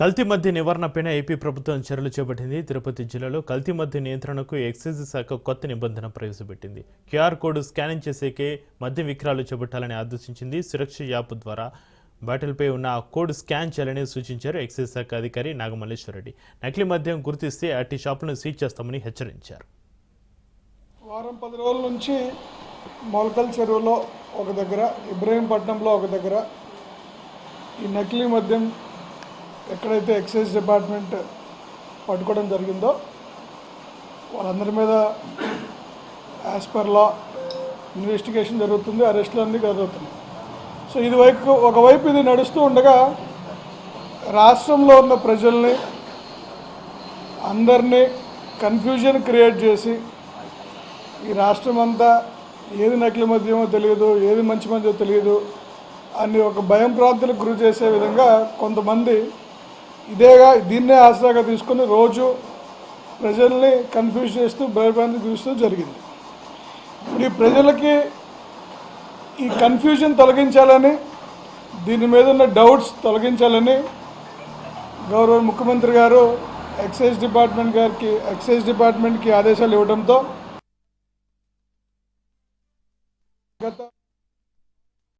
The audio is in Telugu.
కల్తీ మద్య నివారణపైన ఏపీ ప్రభుత్వం చర్యలు చేపట్టింది. తిరుపతి జిల్లాలో కల్తీ మద్య నియంత్రణకు ఎక్సైజ్ శాఖ కొత్త నిబంధన ప్రవేశపెట్టింది. క్యూఆర్ కోడ్ స్కానింగ్ చేసేకే మద్య విక్రయాలు చేపట్టాలని ఆదేశించింది. సురక్ష యాప్ ద్వారా బాటిల్పై ఉన్న ఆ కోడ్ స్కాన్ చేయాలని సూచించారు ఎక్సైజ్ శాఖ అధికారి నాగమల్లేశ్వరరెడ్డి. నకిలీ మద్యం గుర్తిస్తే అట్టి షాపులను సీజ్ చేస్తామని హెచ్చరించారు. వారం పది రోజుల నుంచి మొలకల్ చెరువులో ఒక దగ్గర ఇబ్రహీంపట్నంలో ఒక దగ్గర ఈ నకిలీ మద్యం ఎక్కడైతే ఎక్సైజ్ డిపార్ట్మెంట్ పట్టుకోవడం జరిగిందో వాళ్ళందరి మీద యాజ్ పర్ లా ఇన్వెస్టిగేషన్ జరుగుతుంది అరెస్టులు అన్నీ జరుగుతున్నాయి. సో ఇది వైపు ఒకవైపు ఇది నడుస్తూ ఉండగా రాష్ట్రంలో ఉన్న ప్రజల్ని అందరినీ కన్ఫ్యూజన్ క్రియేట్ చేసి ఈ రాష్ట్రం అంతా ఏది నకిలీ మద్యమో తెలియదు ఏది మంచి మద్యమో తెలియదు అని ఒక భయం ప్రాంతాలకు గురి చేసే విధంగా కొంతమంది ఇదేగా దీన్నే ఆసరాగా తీసుకుని రోజు ప్రజల్ని కన్ఫ్యూజ్ చేస్తూ భయభ్రాంతి చూస్తూ జరిగింది. ఇప్పుడు ఈ ప్రజలకి ఈ కన్ఫ్యూజన్ తొలగించాలని దీని మీద ఉన్న డౌట్స్ తొలగించాలని గౌరవ ముఖ్యమంత్రి గారు ఎక్సైజ్ డిపార్ట్మెంట్ గారికి ఎక్సైజ్ డిపార్ట్మెంట్కి ఆదేశాలు ఇవ్వడంతో గత